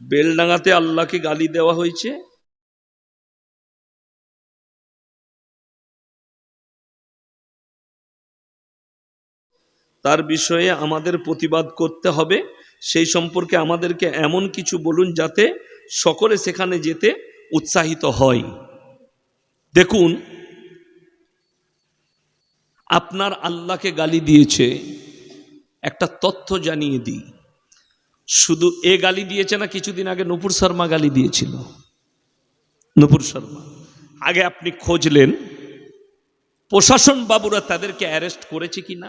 বেলডাঙাতে আল্লাহকে গালি দেওয়া হয়েছে। তার বিষয়ে আমাদের প্রতিবাদ করতে হবে। সেই সম্পর্কে আমাদেরকে এমন কিছু বলুন যাতে সকলে সেখানে যেতে উৎসাহিত হয়। দেখুন, আপনার আল্লাহকে গালি দিয়েছে, একটা তথ্য জানিয়ে দিই। শুধু এ গালি দিয়েছে না কিছুদিন আগে নুপুর শর্মা গালি দিয়েছিল। নুপুর শর্মা। আগে আপনি খোঁজলেন, প্রশাসন বাবুরা তাদেরকে অ্যারেস্ট করেছে কি না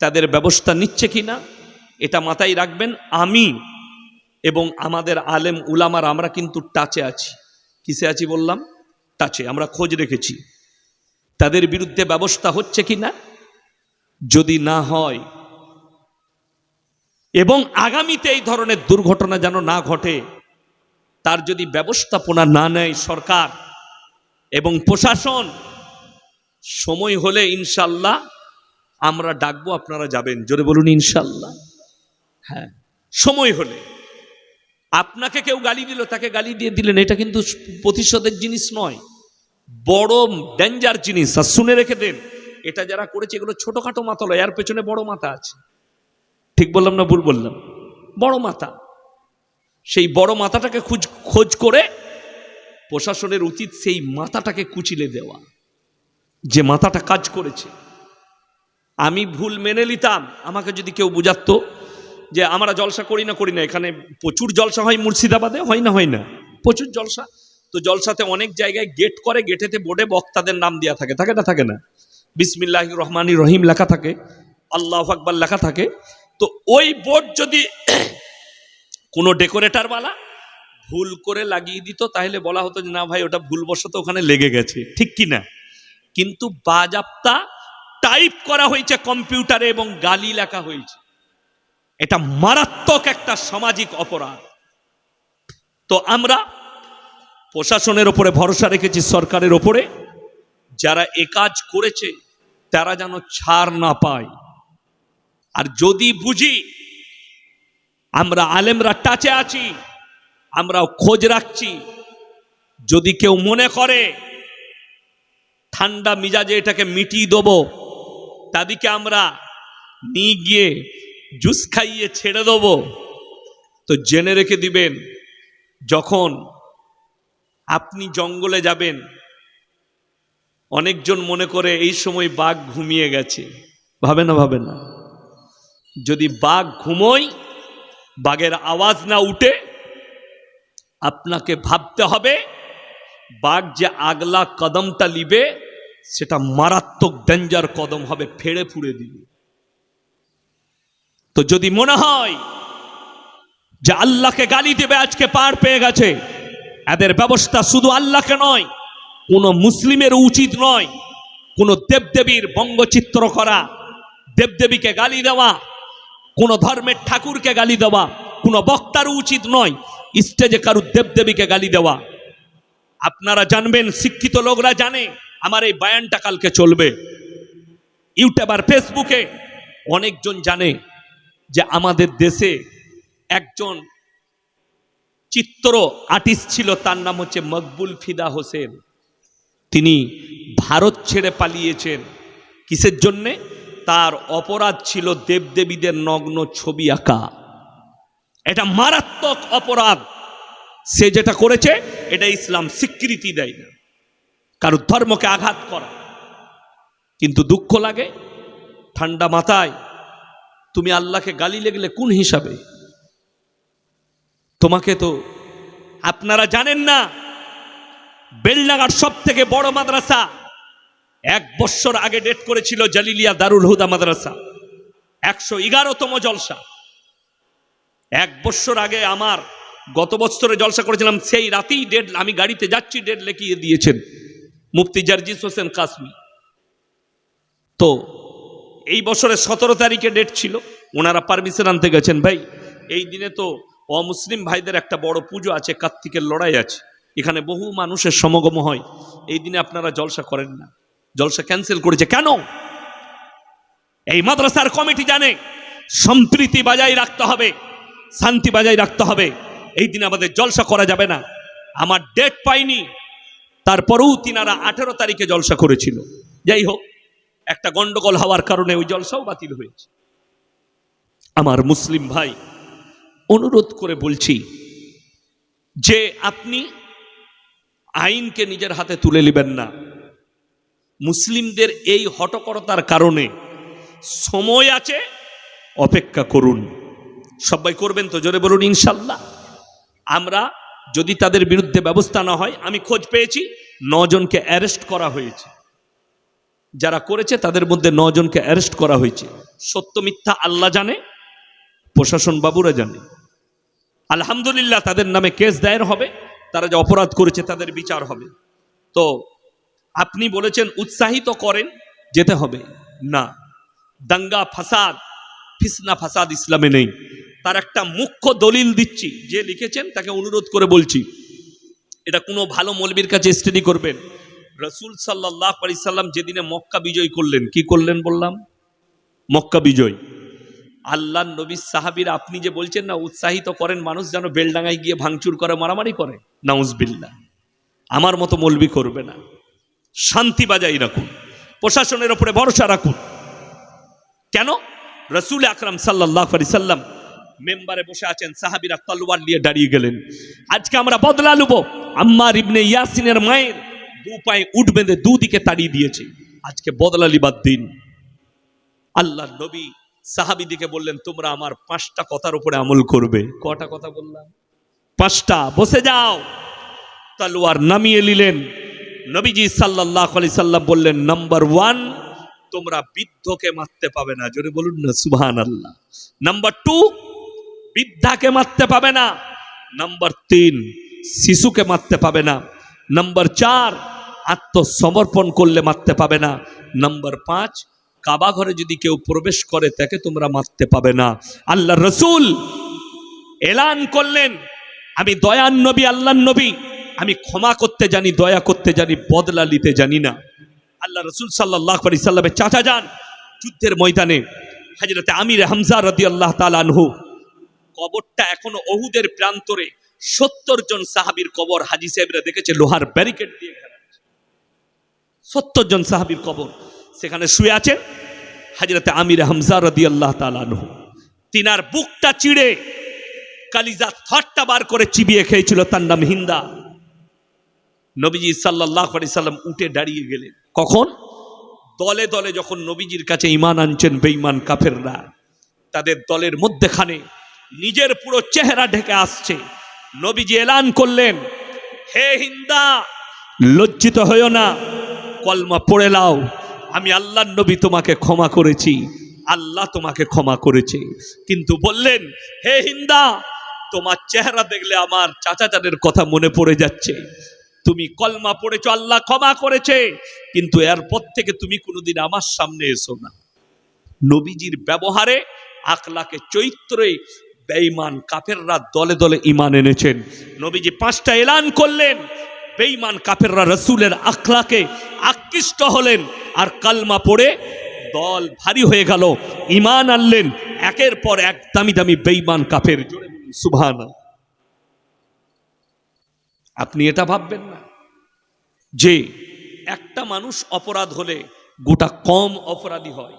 তাদের ব্যবস্থা নিচ্ছে কি না এটা মাথায় রাখবেন, আমি এবং আমাদের আলেম উলামার আমরা কিন্তু টাচে আছি। কিসে আছি বললাম? টাচে, আমরা খোঁজ রেখেছি। তাদের বিরুদ্ধে ব্যবস্থা হচ্ছে কি না যদি না হয় এবং আগামীতে এই ধরনের দুর্ঘটনা যেন না ঘটে, তার যদি ব্যবস্থাপনা না নেয় সরকার এবং প্রশাসন, সময় হলে ইনশাল্লাহ আমরা ডাকবো, আপনারা যাবেন। জোরে বলুন, ইনশাল্লাহ। হ্যাঁ সময় হলে। আপনাকে কেউ গালি দিল, তাকে গালি দিয়ে দিলেন, এটা কিন্তু প্রতিশোধের জিনিস নয়। বড় ডেঞ্জার জিনিস, আর শুনে রেখে দেন। এটা যারা করেছে, এগুলো ছোটখাটো মাথা লয় এর পেছনে বড় মাথা আছে। ঠিক বললাম না ভুল বললাম? বড় মাথা। সেই বড় মাথাটাকে খুঁজ খোঁজ করে প্রশাসনের উচিত সেই মাথাটাকে কুচিলে দেওয়া। যে মাথাটা কাজ করেছে। আমি ভুল মেনে নিতাম। আমাকে যদি কেউ বুঝাতো যে আমরা জলসা করি না করি না। এখানে প্রচুর জলসা হয় মুর্শিদাবাদে, হয় না হয় না। প্রচুর জলসা। তো জলসাতে অনেক জায়গায় গেট করে, গেটেতে বোর্ডে বক্তাদের নাম দেওয়া থাকে। থাকে না থাকে না। বিসমিল্লাহ রহমানি রহিম লেখা থাকে। আল্লাহ আকবার লেখা থাকে। তো ওই বোর্ড যদি কোনো ডেকোরেটারওয়ালা ভুল করে লাগিয়ে দিত, তাহলে বলা হতো যে, না ভাই, ওটা ভুলবশত ওখানে লেগে গেছে। ঠিক কি না? কিন্তু বাজাপ্তা টাইপ করা হয়েছে কম্পিউটারে এবং গালি লেখা হয়েছে। এটা মারাত্মক একটা সামাজিক অপরাধ। তো আমরা প্রশাসনের ওপরে ভরসা রেখেছি, সরকারের ওপরে। যারা এ কাজ করেছে, তারা যেন ছাড় না পায়। আর যদি বুঝি আমরা আলেমরা টাচে আছি, আমরাও খোঁজ রাখছি। যদি কেউ মনে করে ঠান্ডা মিজাজে এটাকে মিটিয়ে দেবো, তাদেরকে আমরা নিয়ে গিয়ে জুস খাইয়ে ছেড়ে দেবো। তো জেনে রেখে দিবেন, যখন আপনি জঙ্গলে যাবেন, অনেকজন মনে করে এই সময় বাঘ ঘুমিয়ে গেছে। ভাবে না ভাবে না। যদি বাঘ ঘুমোয়, বাঘের আওয়াজ না উঠে, আপনাকে ভাবতে হবে, বাঘ যে আগলা কদমটা নিবে, সেটা মারাত্মক ডেঞ্জার কদম হবে, ফেড়ে ফুড়ে দিবে। তো যদি মনে হয় যে আল্লাহকে গালি দেবে, আজকে পার পেয়ে গেছে, এদের ব্যবস্থা শুধু আল্লাহকে নয়, কোনো মুসলিমের উচিত নয়, কোনো দেবদেবীর বঙ্গচিত্র করা, দেবদেবীকে গালি দেওয়া কোনো ধর্মের ঠাকুরকে গালি দেওয়া, কোনো বক্তার উচিত নয় স্টেজে কারুর দেবদেবীকে গালি দেওয়া। আপনারা জানবেন, শিক্ষিত লোকরা জানে, আমার এই বায়ানটা কালকে চলবে। ইউটিউব আর ফেসবুকে অনেকজন জানে যে আমাদের দেশে একজন চিত্র আর্টিস্ট ছিল, তার নাম হচ্ছে মকবুল ফিদা হোসেন। তিনি ভারত ছেড়ে পালিয়েছেন। কিসের জন্যে? তার অপরাধ ছিল দেবদেবীদের নগ্ন ছবি আঁকা। এটা মারাত্মক অপরাধ। সে যেটা করেছে, এটা ইসলাম স্বীকৃতি দেয় না। কারও ধর্মকে আঘাত করা। কিন্তু দুঃখ লাগে, ঠান্ডা মাথায়, তুমি আল্লাহকে গালি লেগলে কোন হিসাবে? তোমাকে তো আপনারা জানেন না বেলনাগার সব থেকে বড় মাদ্রাসা এক বছর আগে ডেট করেছিল জালিলিয়া দারুল হুদা মাদ্রাসা। একশো এগারোতম জলসা। এক বছর আগে আমার গত বছরে জলসা করেছিলাম, সেই রাতেই ডেট আমি গাড়িতে যাচ্ছি ডেট লেখিয়ে দিয়েছেন মুফতি জার্জিস হোসেন কাসমি। তো এই বছরের সতেরো তারিখে ডেট ছিল, ওনারা পারমিশন আনতে গেছেন, ভাই, এই দিনে তো অমুসলিম ভাইদের একটা বড় পুজো আছে, কার্তিকের লড়াই আছে, এখানে বহু মানুষের সমাগম হয়, এই দিনে আপনারা জলসা করেন না। জলসা ক্যান্সেল করেছে। কেন? এই মাদ্রাসার কমিটি জানে, সম্প্রীতি বজায় রাখতে হবে, শান্তি বজায় রাখতে হবে। এই দিন আমাদের জলসা করা যাবে না। আমার ডেট পাইনি, তারপরেও তিনারা আঠেরো তারিখে জলসা করেছিল। যাই হোক, একটা গন্ডগোল হওয়ার কারণে ওই জলসাও বাতিল হয়েছে। আমার মুসলিম ভাই, অনুরোধ করে বলছি, যে আপনি আইনকে নিজের হাতে তুলে নেবেন না। মুসলিমদের এই হটকরতার কারণে সময় আছে, অপেক্ষা করুন। সবাই করবেন তো? জোরে বলুন, ইনশাল্লাহ। আমরা যদি তাদের বিরুদ্ধে ব্যবস্থা না হয়, আমি খোঁজ পেয়েছি, নজনকে অ্যারেস্ট করা হয়েছে। যারা করেছে, তাদের মধ্যে নজনকে অ্যারেস্ট করা হয়েছে। সত্য মিথ্যা আল্লাহ জানে, প্রশাসন বাবুরা জানে। আলহামদুলিল্লাহ, তাদের নামে কেস দায়ের হবে, তারা যে অপরাধ করেছে, তাদের বিচার হবে। তো আপনি বলেছেন, উৎসাহিত করেন, যেতে হবে। না। দাঙ্গা, ফাসাদ, ফিসনা, ফাসাদ ইসলামে নেই। তার একটা মুখ্য দলিল দিচ্ছি। যে লিখেছেন, তাকে অনুরোধ করে বলছি, এটা কোনো ভালো মলবির কাছে স্টাডি করবেন। রসুল সাল্লাহ আলি সাল্লাম যেদিনে মক্কা বিজয় করলেন, কি করলেন বললাম? মক্কা বিজয়। আল্লাহ নবী, সাহাবির, আপনি যে বলছেন না, উৎসাহিত করেন, মানুষ যেন বেলডাঙ্গায় গিয়ে ভাঙচুর করে, মারামারি করে নাউজবিল্লা আমার মতো মলবি করবে না। শান্তি বাজাই রাখুন। প্রশাসনের ওপরে ভরসা রাখুন। কেন? রসুল আকরাম সাল্লাহ আলি সাল্লাম মেম্বারে বসে আছেন সাহাবিরা তলোয়ার নিয়ে দাঁড়িয়ে গেলেন। আজকে আমরা বদলা লুবো। আম্মার ইবনে ইয়াসিনের মায়ের দু পায়ে উঠ বেঁধে দুদিকে তাড়িয়ে দিয়েছে। আজকে বদলা লিবার দিন। আল্লাহ নবী সাহাবিদিকে বললেন তোমরা আমার পাঁচটা কথার উপরে আমল করবে। কটা কথা বললাম? পাঁচটা। বসে যাও। তলোয়ার নামিয়ে নিলেন। নবীজি সাল্লাহ আলি সাল্লাম বললেন নাম্বার ওয়ান তোমরা বৃদ্ধকে মারতে পাবে না। জোরে বলুন না সুহান আল্লাহ নাম্বার টু বৃদ্ধাকে মারতে পাবে না। নাম্বার তিন, শিশুকে মারতে পাবে না। নাম্বার চার, আত্মসমর্পণ করলে মারতে পাবে না। নাম্বার পাঁচ, কাবা ঘরে যদি কেউ প্রবেশ করে, তাকে তোমরা মারতে পাবে না। আল্লাহ রসুল এলান করলেন, আমি দয়ান নবী আল্লাহ নবী। আমি ক্ষমা করতে জানি, দয়া করতে জানি, বদলা নিতে জানি না। আল্লাহ রসুল সাল্লাহ আলি চাচা যান যুদ্ধের ময়দানে। হাজরতে আমির হামজা রদি আল্লাহ তালানহু কবরটা এখনও অহুদের প্রান্তরে। সত্তর জন সাহাবির কবর হাজি সাহেবরা দেখেছে, লোহার ব্যারিকেড দিয়ে সত্তর জন সাহাবির কবর সেখানে শুয়ে আছেন হাজরতে আমির হামজা রদি আল্লাহ তালানহু তিনার বুকটা চিড়ে কালিজা থটটা বার করে চিবিয়ে খেয়েছিল, তার নাম হিন্দা। নবীজি সাল্লাহ সাল্লাম উঠে দাঁড়িয়ে গেলেন। কখন? দলে দলে যখন নবীজির কাছে ইমান আনছেন বেঈমান কাফেররা তাদের দলের মধ্যেখানে নিজের পুরো চেহারা ঢেকে আসছে। নবীজি এলান করলেন হে হিন্দা লজ্জিত হইও না কলমা পড়ে লাও আমি আল্লাহ নবী তোমাকে ক্ষমা করেছি আল্লাহ তোমাকে ক্ষমা করেছে। কিন্তু বললেন হে হিন্দা তোমার চেহারা দেখলে আমার চাচা চাচাচাদের কথা মনে পড়ে যাচ্ছে। তুমি কলমা পড়েছো, আল্লাহ ক্ষমা করেছে। কিন্তু এরপর থেকে তুমি কোনোদিন আমার সামনে এসো না। নবীজির ব্যবহারে আকলাকে চৈত্রে বেঈমান কাফেররা দলে দলে ইমান এনেছেন। নবীজি পাঁচটা এলান করলেন, বেঈমান কাফেররা রসুলের আখলাকে আকৃষ্ট হলেন আর কালমা পড়ে দল ভারী হয়ে গেল ইমান আনলেন। একের পর এক দামি দামি বেঈমান কাফের। জোরে সুভান আপনি এটা ভাববেন না। যে একটা মানুষ অপরাধ হলে গোটা কম অপরাধী হয়।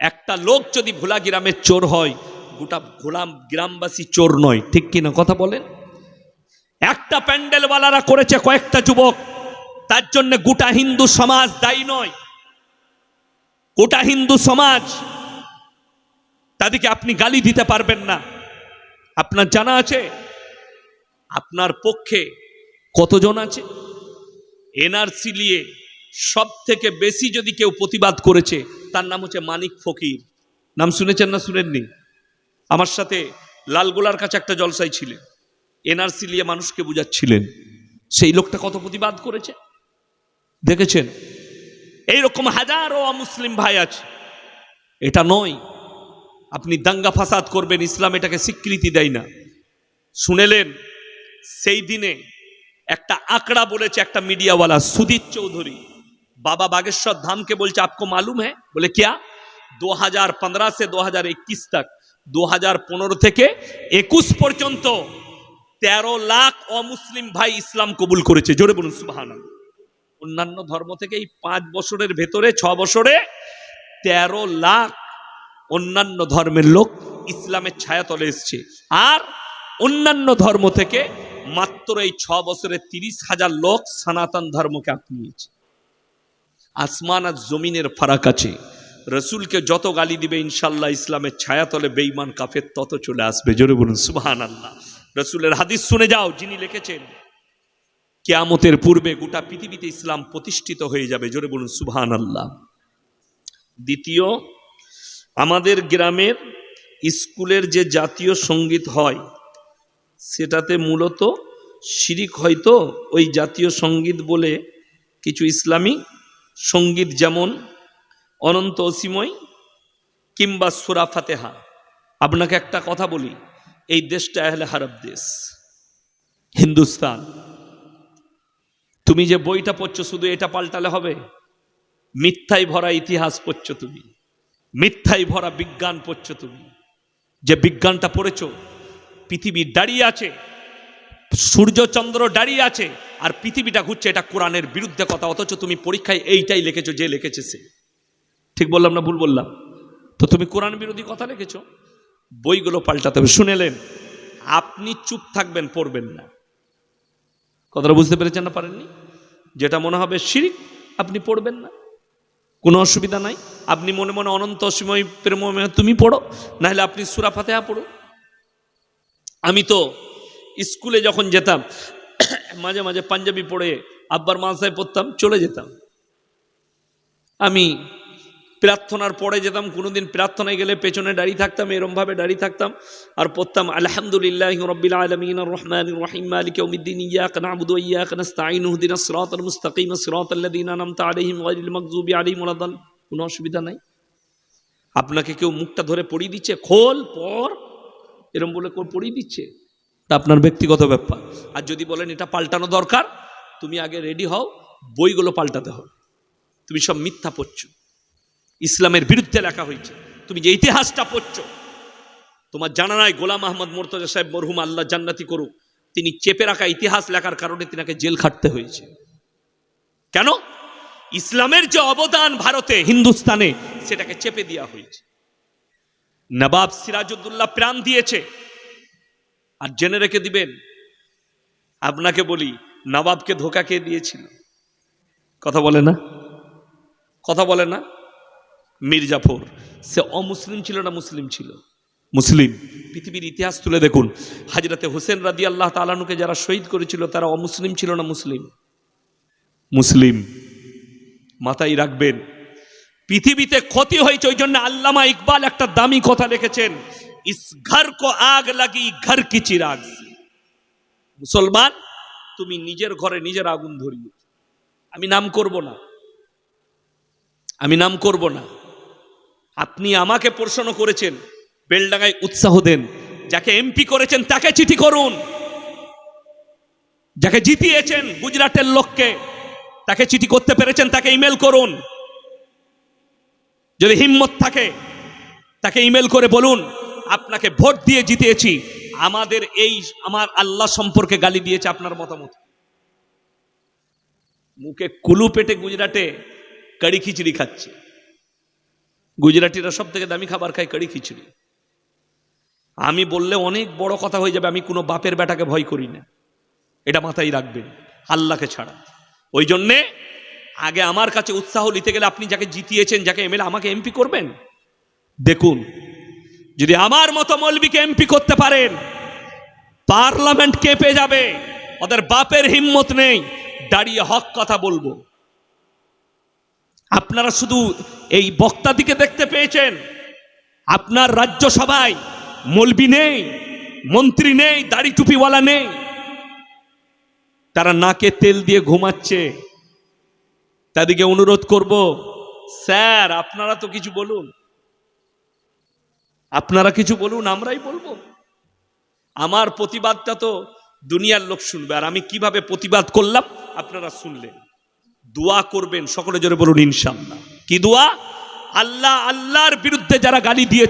একটা লোক যদি ভোলা গ্রামের চোর হয়, গোটা ভোলাম গ্রামবাসী চোর নয়। ঠিক কিনা কথা বলেন? একটা প্যান্ডেলওয়ালারা করেছে কয়েকটা যুবক, তার জন্য গোটা হিন্দু সমাজ দায়ী নয়। গোটা হিন্দু সমাজ, তাদেরকে আপনি গালি দিতে পারবেন না। আপনার জানা আছে? আপনার পক্ষে কতজন আছে? এনআরসি নিয়ে সব থেকে বেশি যদি কেউ প্রতিবাদ করেছে, তার নাম হচ্ছে মানিক ফকির। নাম শুনেছেন না শুনেননি? আমার সাথে লালগোলার কাছে একটা জলসাই ছিলেন। এনআরসি নিয়ে মানুষকে বুঝাচ্ছিলেন। সেই লোকটা কত প্রতিবাদ করেছে? দেখেছেন? এইরকম হাজারো মুসলিম ভাই আছে। এটা নয়, আপনি দাঙ্গা ফাসাদ করবেন, ইসলাম এটাকে স্বীকৃতি দেয় না। শুনেলেন, সেই দিনে একটা আঁকড়া বলেছে একটা মিডিয়াওয়ালা সুদীপ চৌধুরী बाबा बागेश्वर धाम के बोलचे आपको मालूम है बोले क्या 2015 से 2021 तक 2015 থেকে 21 পর্যন্ত তেরো লাখ অমুসলিম ভাই ইসলাম কবুল করেছে জোরে বলুন সুবাহান অন্যান্য ধর্ম থেকে এই পাঁচ বছরের ভেতরে ছ বছরে তেরো লাখ অন্যান্য ধর্মের লোক ইসলামের ছায়াতলে এসছে আর অন্যান্য ধর্ম থেকে মাত্র এই ছ বছরে তিরিশ হাজার লোক সনাতন ধর্মকে আপনিয়েছে আসমান আর জমিনের ফারাক আছে। রসুলকে যত গালি দিবে ইনশাল্লাহ ইসলামের ছায়াতলে বেইমান কাফের তত চলে আসবে। জোরে বলুন সুবহান আল্লাহ রসুলের হাদিস শুনে যাও, যিনি লিখেছেন, কেয়ামতের পূর্বে গোটা পৃথিবীতে ইসলাম প্রতিষ্ঠিত হয়ে যাবে। জোরে বলুন সুবহান আল্লাহ দ্বিতীয়, আমাদের গ্রামের স্কুলের যে জাতীয় সংগীত হয় সেটাতে মূলত শিরিক হয়তো ওই জাতীয় সংগীত বলে কিছু ইসলামী সংগীত যেমন অনন্ত অসীময় কিংবা সুরা ফাতেহা। আপনাকে একটা কথা বলি, এই দেশটা আহলে হারব দেশ, হিন্দুস্তান। তুমি যে বইটা পড়ছো শুধু এটা পাল্টালে হবে? মিথ্যায় ভরা ইতিহাস পড়ছো তুমি, মিথ্যায় ভরা বিজ্ঞান পড়ছো তুমি। যে বিজ্ঞানটা পড়েছো পৃথিবী দাঁড়িয়ে আছে, সূর্য চন্দ্র দাঁড়িয়ে আছে, আর পৃথিবীটা ঘুরছে, এটা কোরআনের বিরুদ্ধে কথা, অথচ তুমি পরীক্ষায় এইটাই লিখেছো যে লিখেছে। সে ঠিক বললাম না ভুল বললাম? তো তুমি কোরআন বিরোধী কথা লিখেছো, বইগুলো পাল্টাতে হবে। শুনেলেন, আপনি চুপ থাকবেন, পড়বেন না। কথাটা বুঝতে পেরেছেন না, পারেননি? যেটা মনে হবে শিরিক, আপনি পড়বেন না। কোনো অসুবিধা নাই। আপনি মনে মনে অনন্ত অসীময় প্রেমময় তুমি পড়ো, নাহলে আপনি সুরা ফাতেহা পড়ো আমি তো স্কুলে যখন যেতাম, মাঝে মাঝে পাঞ্জাবি পড়ে আব্বার মাসায় পড়তাম চলে যেতাম। আমি প্রার্থনার পরে যেতাম, কোনোদিন প্রার্থনায় গেলে পেছনে দাঁড়িয়ে থাকতাম, এরমভাবে দাঁড়িয়ে থাকতাম, আর পড়তাম, আলহামদুলিল্লাহ রব্বিল আলমিন রহমান রহিম, মালিক উমিদ্দিন ইয়াক নাবুদু ইয়াক নাস্তাইন উহদিনা সিরাতাল মুস্তাকিম, সিরাতাল্লাযীনা আনআমতা আলাইহিম গায়রিল মাগযুবি আলাইহিম ওয়ালাদ কোনো অসুবিধা নাই। আপনাকে কেউ মুখটা ধরে পড়িয়ে দিচ্ছে? খোল পর এরম বলে পড়িয়ে দিচ্ছে। তা আপনার ব্যক্তিগত ব্যাপার। আর যদি বলেন এটা পাল্টানো দরকার তুমি আগে রেডি হও বইগুলো পাল্টাতে হবে। তুমি সব মিথ্যা পড়ছো। ইসলামের বিরুদ্ধে লেখা হয়েছে। তুমি যে ইতিহাসটা পড়ছ তোমার জানা নাই গোলাম আহমদ মোর্তজা সাহেব মরহুম আল্লাহ জান্নাতি করুক তিনি চেপে রাখা ইতিহাস লেখার কারণে তিনাকে জেল খাটতে হয়েছে। কেন? ইসলামের যে অবদান ভারতে হিন্দুস্তানে সেটাকে চেপে দেওয়া হয়েছে। নবাব সিরাজউদ্দৌলা প্রাণ দিয়েছে। আর জেনে রেখে দিবেন, আপনাকে বলি, নবাবকে ধোকা কে দিয়েছিল? কথা বলে না? কথা বলে না? মির্জাফর, সে অমুসলিম ছিল না মুসলিম ছিল? মুসলিম। পৃথিবীর ইতিহাস তুলে দেখুন হাজরতে হোসেন রাদি আল্লাহ তালানুকে যারা শহীদ করেছিল, তারা অমুসলিম ছিল না মুসলিম? মুসলিম। মাথায় রাখবেন পৃথিবীতে ক্ষতি হয়েছে, ওই জন্য আল্লামা ইকবাল একটা দামি কথা লিখেছেন, ইস ঘর কো আগ লাগি, ঘর কি চিরাগ। মুসলমান, তুমি নিজের ঘরে নিজের আগুন ধরিয়ে আমি নাম করব না। আমি নাম করব না। আপনি আমাকে প্রশ্ন করেছেন, বেলডাঙ্গায় উৎসাহ দেন, যাকে এমপি করেছেন তাকে চিঠি করুন। যাকে জিতিয়েছেন গুজরাটের লোককে, তাকে চিঠি করতে পেরেছেন তাকে ইমেল করুন। যদি হিম্মত থাকে, তাকে ইমেল করে বলুন, আপনাকে ভোট দিয়ে জিতিয়েছি আমাদের এই, আমার আল্লাহ সম্পর্কে গালি দিয়েছে আপনার মতামত। মুখে কুলু পেটে গুজরাটে কড়ি খিচড়ি খাচ্ছে। গুজরাটিরা সব থেকে দামি খাবার খায় কড়ি খিচড়ি। আমি বললে অনেক বড় কথা হয়ে যাবে, আমি কোনো বাপের বেটাকে ভয় করি না। এটা মাথায় রাখবেন, আল্লাহকে ছাড়া। ওই জন্যে আগে আমার কাছে উৎসাহ নিতে গেলে আপনি যাকে জিতিয়েছেন, যাকে এমএলএ, আমাকে এমপি করবেন? দেখুন, যদি আমার মতো মৌলবীকে এমপি করতে পারেন, পার্লামেন্ট কেঁপে যাবে, ওদের বাপের হিম্মত নেই, দাঁড়িয়ে হক কথা বলব। আপনারা শুধু এই বক্তাদিকে দেখতে পেয়েছেন, আপনার রাজ্যসভায় মলবি নেই, মন্ত্রী নেই, দাড়ি টুপিওয়ালা নেই। তারা নাকে তেল দিয়ে ঘুমাচ্ছে। তাদেরকে অনুরোধ করব, স্যার, আপনারা তো কিছু বলুন। আপনারা কিছু বলুন, আমরাই বলব। আমার প্রতিবাদটা তো দুনিয়ার লোক শুনবে, আর আমি কীভাবে প্রতিবাদ করলাম, আপনারা শুনলেন। দোয়া করবেন, সকলে জোরে বলুন ইনশাল্লাহ কি দোয়া? আল্লাহ, আল্লাহর বিরুদ্ধে যারা গালি দিয়েছে